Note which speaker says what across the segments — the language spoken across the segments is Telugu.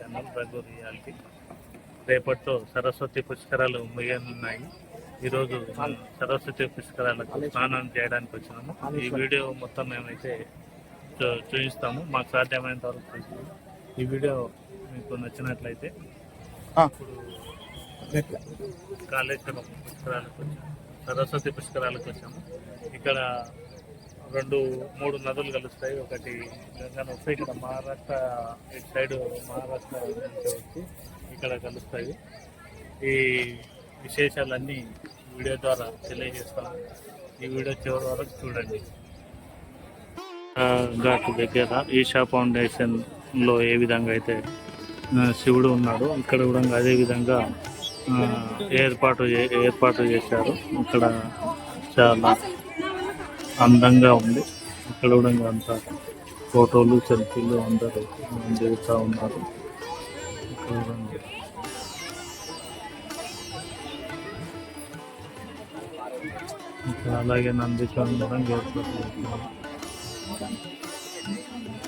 Speaker 1: Channel Raghu reality. రేపటితో సరస్వతి పుష్కరాలు ముగియనున్నాయి. ఈరోజు సరస్వతి పుష్కరాలకు స్నానం చేయడానికి వచ్చినాము. ఈ వీడియో మొత్తం మేమైతే చూ- చూపిస్తాము మాకు సాధ్యమైనంత వరకు ఈ వీడియో మీకు నచ్చినట్లయితే. ఇప్పుడు కాళేశ్వరం పుష్కరాలకు వచ్చాము. సరస్వతి పుష్కరాలకు వచ్చాము. ఇక్కడ రెండు మూడు నదులు కలుస్తాయి. ఒకటి గంగా వస్తే ఇక్కడ మహారాష్ట్ర ఇటు సైడ్ మహారాష్ట్ర నుంచి వచ్చి ఇక్కడ కలుస్తాయి. ఈ విశేషాలన్నీ వీడియో ద్వారా తెలియజేస్తాము ఈ వీడియో చివరి వరకు చూడండి. ఘాట్ దగ్గర ఈషా ఫౌండేషన్లో ఏ విధంగా అయితే శివుడు ఉన్నాడు ఇక్కడ కూడా అదే విధంగా ఆ, ఏర్పాటు ఏర్పాటు చేశారు. ఇక్కడ చాలా అందంగా ఉంది. ఇక్కడ కూడా అంతా ఫోటోలు సెల్ఫీలు అందరూ దిగుతూ ఉన్నారు. ఇక్కడ ఇక్కడ అలాగే నందికొండరం ఏర్పాటు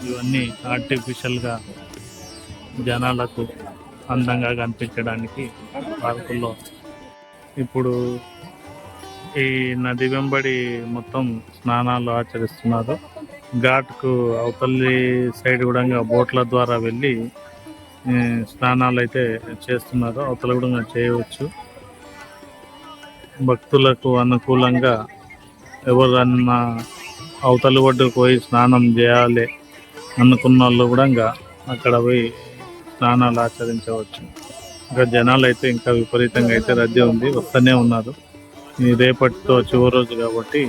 Speaker 1: ఇవన్నీ ఆర్టిఫిషియల్గా జనాలకు అందంగా కనిపించడానికి పార్కుల్లో. ఇప్పుడు ఈ నది వెంబడి మొత్తం స్నానాలు ఆచరిస్తున్నారు. ఘాట్కు అవతలి సైడ్ కూడా బోట్ల ద్వారా వెళ్ళి స్నానాలు అయితే చేస్తున్నారు. అవతల కూడా చేయవచ్చు. భక్తులకు అనుకూలంగా ఎవరన్నా అవతలి ఒడ్డుకు పోయి స్నానం చేయాలి అనుకున్న వాళ్ళు కూడా అక్కడ పోయి స్నానాలు ఆచరించవచ్చు. ఇంకా జనాలు అయితే ఇంకా విపరీతంగా అయితే రద్దీ ఉంది. వస్తూనే ఉన్నారు. రేపటితో చివరి రోజు కాబట్టి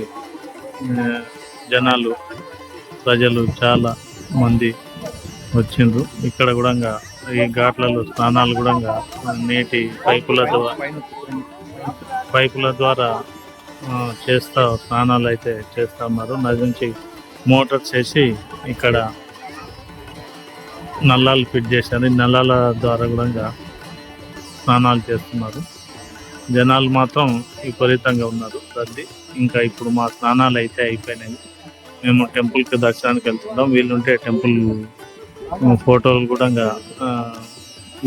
Speaker 1: జనాలు ప్రజలు చాలా మంది వచ్చిండ్రు. ఇక్కడ కూడా ఈ ఘాట్లలో స్నానాలు కూడా నీటి పైపుల ద్వారా పైపుల ద్వారా చేస్తా స్నానాలు అయితే చేస్తా ఉన్నారు. నది నుంచి మోటార్ చేసి ఇక్కడ నల్లాలు ఫిట్ చేశారు. నల్లాల ద్వారా కూడా స్నానాలు చేస్తున్నారు. జనాలు మాత్రం విపరీతంగా ఉన్నారు రద్దీ ఇంకా ఇప్పుడు మా స్నానాలు అయితే అయిపోయినాయి. మేము టెంపుల్కి దర్శనానికి వెళ్తున్నాం. వీళ్ళుంటే టెంపుల్ ఫోటోలు కూడా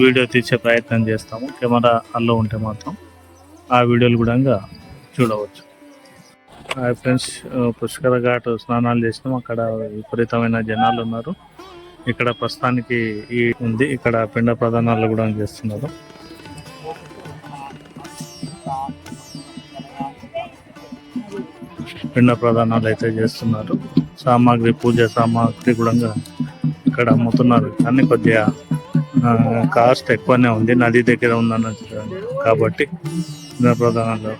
Speaker 1: వీడియో తీసే ప్రయత్నం చేస్తాము. కెమెరా అల్లో ఉంటే మాత్రం ఆ వీడియోలు కూడా చూడవచ్చు. హాయ్ ఫ్రెండ్స్ పుష్కర ఘాట్ స్నానాలు చేసినాం. అక్కడ విపరీతమైన జనాలు ఉన్నారు. ఇక్కడ ప్రస్తుతానికి ఈ ఉంది. ఇక్కడ పిండ ప్రధానాలు కూడా చేస్తున్నారు. పిండ ప్రధానాలు అయితే చేస్తున్నారు. సామాగ్రి పూజ సామాగ్రి కూడా ఇక్కడ అమ్ముతున్నారు. కానీ కొద్దిగా కాస్ట్ ఎక్కువనే ఉంది. నది దగ్గర ఉందన్న కాబట్టి పిండ ప్రధానాలు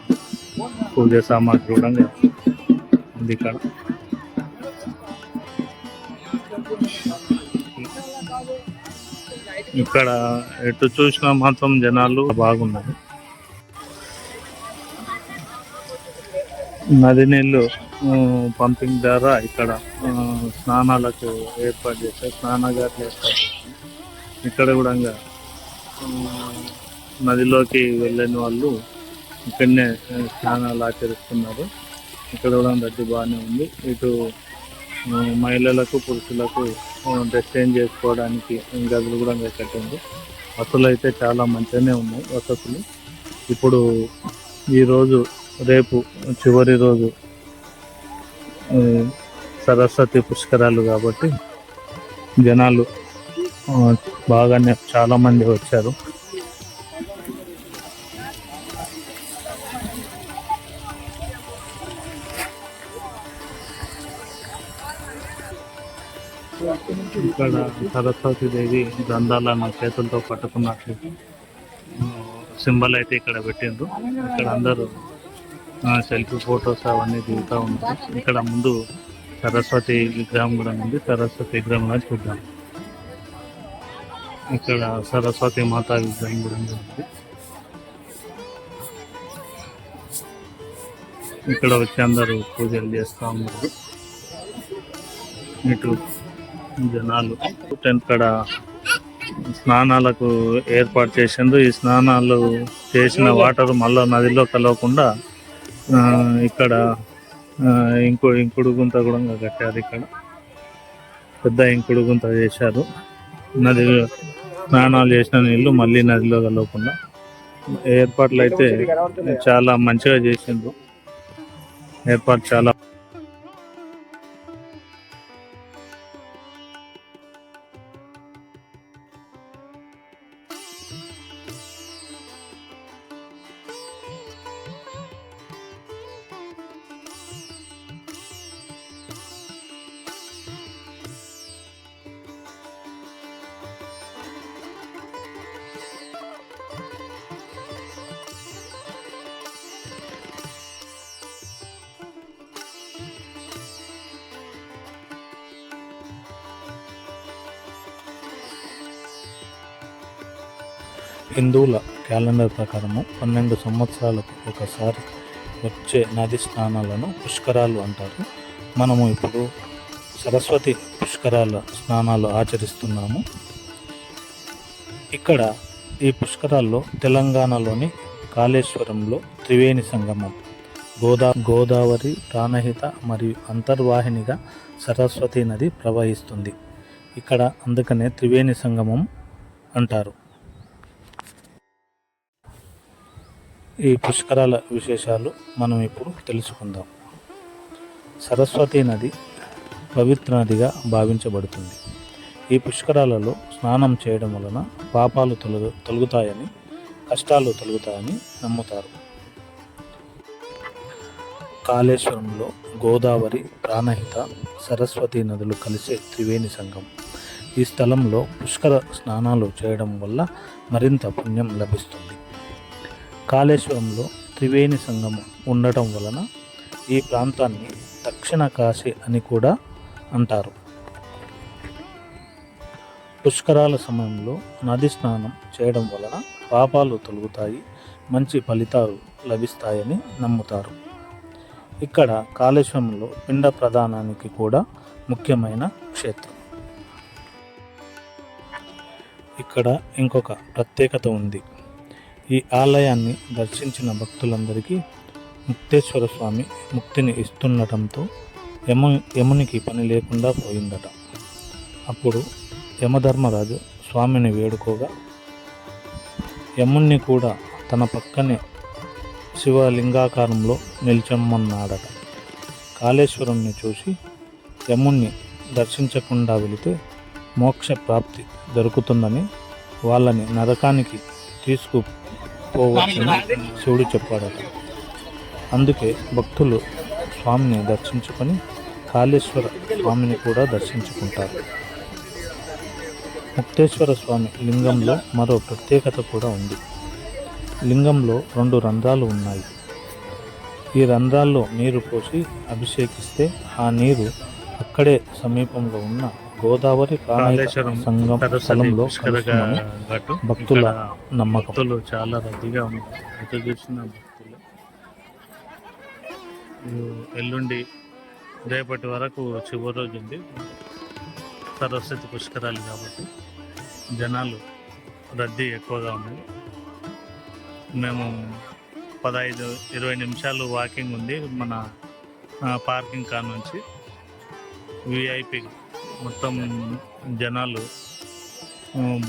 Speaker 1: పూజ సామాగ్రి కూడా ఉంది ఇక్కడ. ఇక్కడ ఎటు చూసినా మాత్రం జనాలు బాగున్నారు. నది నీళ్ళు పంపింగ్ ద్వారా ఇక్కడ స్నానాలకు ఏర్పాటు చేశారు స్నానఘాట్లు ఏర్పాటు ఇక్కడ కూడా నదిలోకి వెళ్ళని వాళ్ళు ఇక్కడనే స్నానాలు ఆచరిస్తున్నారు. ఇక్కడ కూడా రద్దీ బాగానే ఉంది. ఇటు మహిళలకు పురుషులకు డ్రెస్ చేంజ్ చేసుకోవడానికి గదులు కూడా కట్టింది. వసతులు అయితే చాలా మంచిగానే ఉన్నాయి వసతులు ఇప్పుడు ఈరోజు రేపు చివరి రోజు సరస్వతి పుష్కరాలు కాబట్టి జనాలు బాగానే చాలా మంది వచ్చారు. ఇక్కడ సరస్వతి దేవి గ్రంథాలను చేతులతో పట్టుకున్నట్లు సింబల్ అయితే ఇక్కడ పెట్టిండ్రు. ఇక్కడ అందరూ సెల్ఫీ ఫొటోస్ అవన్నీ దిగుతూ ఉంటాయి ఇక్కడ ముందు సరస్వతి విగ్రహం కూడా ఉంది. సరస్వతి విగ్రహం కూడా చూద్దాం. ఇక్కడ సరస్వతి మాతా విగ్రహం కూడా ఉంది. ఇక్కడ వచ్చి అందరూ పూజలు చేస్తూ ఉన్నారు. ఇటు జనాలు ఇక్కడ స్నానాలకు ఏర్పాటు చేసిండ్రు. ఈ స్నానాలు చేసిన వాటర్ మళ్ళా నదిలో కలవకుండా ఇక్కడ ఆ, ఇంకుడు గుంత కూడా కట్టారు ఇక్కడ. పెద్ద ఇంకుడు గుంత చేశారు. నది స్నానాలు చేసిన నీళ్ళు మళ్ళీ నదిలో కలవకుండా. ఏర్పాట్లు అయితే చాలా మంచిగా చేసిండ్రు. ఏర్పాటు చాలా హిందువుల క్యాలెండర్ ప్రకారము పన్నెండు సంవత్సరాలకు ఒకసారి వచ్చే నది స్నానాలను పుష్కరాలు అంటారు. మనము ఇప్పుడు సరస్వతి పుష్కరాల స్నానాలు ఆచరిస్తున్నాము. ఇక్కడ ఈ పుష్కరాల్లో తెలంగాణలోని కాళేశ్వరంలో త్రివేణి సంగమం గోదా గోదావరి ప్రాణహిత మరియు అంతర్వాహినిగా సరస్వతి నది ప్రవహిస్తుంది. ఇక్కడ అందుకనే త్రివేణి సంగమం అంటారు. ఈ పుష్కరాల విశేషాలు మనం ఇప్పుడు తెలుసుకుందాం. సరస్వతి నది పవిత్ర నదిగా భావించబడుతుంది. ఈ పుష్కరాలలో స్నానం చేయడం వలన పాపాలు తొలగు తొలగుతాయని కష్టాలు తొలగుతాయని నమ్ముతారు. కాళేశ్వరంలో గోదావరి ప్రాణహిత సరస్వతి నదులు కలిసే త్రివేణి సంఘం ఈ స్థలంలో పుష్కర స్నానాలు చేయడం వల్ల మరింత పుణ్యం లభిస్తుంది. కాళేశ్వరంలో త్రివేణి సంగమం ఉండటం వలన ఈ ప్రాంతాన్ని దక్షిణ కాశీ అని కూడా అంటారు. పుష్కరాల సమయంలో నది స్నానం చేయడం వలన పాపాలు తొలుగుతాయి మంచి ఫలితాలు లభిస్తాయని నమ్ముతారు. ఇక్కడ కాళేశ్వరంలో పిండ ప్రధానానికి కూడా ముఖ్యమైన క్షేత్రం. ఇక్కడ ఇంకొక ప్రత్యేకత ఉంది. ఈ ఆలయాన్ని దర్శించిన భక్తులందరికీ ముక్తేశ్వర స్వామి ముక్తిని ఇస్తుండటంతో యము యమునికి పని లేకుండా పోయిందట. అప్పుడు యమధర్మరాజు స్వామిని వేడుకోగా యముణ్ణి కూడా తన పక్కనే శివలింగాకారంలో నిల్చమ్మన్నాడట కాళేశ్వరుణ్ణి చూసి యముణ్ణి దర్శించకుండా వెళితే మోక్ష ప్రాప్తి దొరుకుతుందని వాళ్ళని నరకానికి తీసుకుపోవచ్చని శివుడు చెప్పాడట. అందుకే భక్తులు స్వామిని దర్శించుకొని కాళేశ్వర స్వామిని కూడా దర్శించుకుంటారు. ముక్తేశ్వర స్వామి లింగంలో మరో ప్రత్యేకత కూడా ఉంది. లింగంలో రెండు రంధ్రాలు ఉన్నాయి. ఈ రంధ్రాల్లో నీరు పోసి అభిషేకిస్తే ఆ నీరు అక్కడే సమీపంలో ఉన్న గోదావరి స్థలంలో భక్తుల నమ్మకం. భక్తులు చాలా రద్దీగా ఎటు చూసిన భక్తులు. ఎల్లుండి రేపటి వరకు చివరి రోజు ఉంది. సరస్వతి పుష్కరాలు కాబట్టి జనాలు రద్దీ ఎక్కువగా ఉంది. మేము పదహైదు ఇరవై నిమిషాలు వాకింగ్ ఉంది మన పార్కింగ్ కార్ నుంచి. విఐపి మొత్తం జనాలు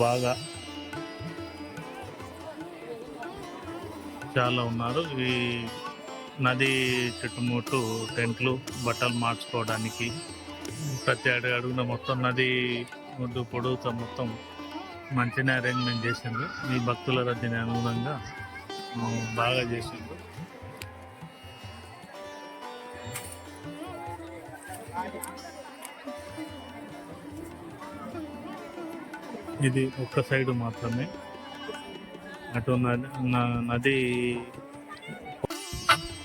Speaker 1: బాగా చాలా ఉన్నారు. ఈ నది చుట్టుముట్టు టెంట్లు బట్టలు మార్చుకోవడానికి ప్రతి అడుగు అడుగున మొత్తం నది ఒడ్డు పొడవుతో మొత్తం మంచిగా అరేంజ్మెంట్ చేసిండ్రు. ఈ భక్తుల రద్దీని అనుగుణంగా బాగా చేసిండ్రు. ఇది ఒక్క సైడు మాత్రమే. అటు నది న- నది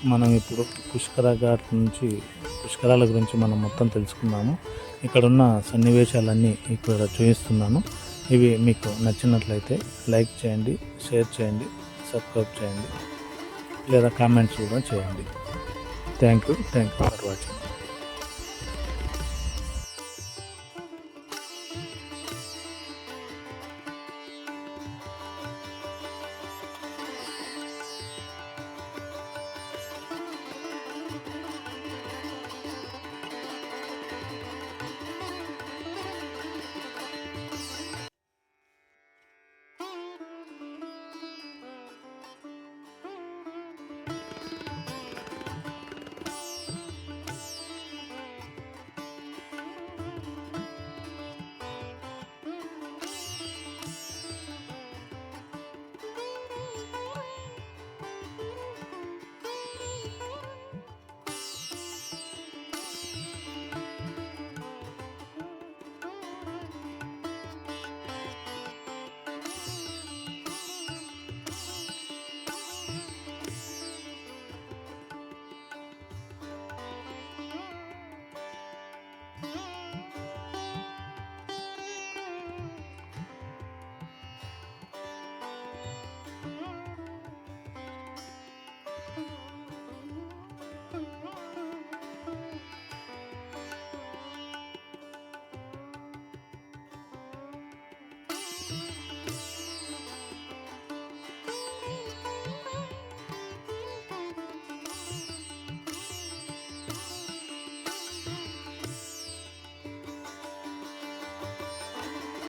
Speaker 1: మనం ఇప్పుడు పుష్కర ఘాట్ నుంచి పుష్కరాల గురించి మనం మొత్తం తెలుసుకున్నాము. ఇక్కడ ఉన్న సన్నివేశాలన్నీ ఇక్కడ చూపిస్తున్నాను. ఇవి మీకు నచ్చినట్లయితే లైక్ చేయండి షేర్ చేయండి సబ్స్క్రైబ్ చేయండి లేదా కామెంట్స్ కూడా చేయండి. Thank you thank you for watching.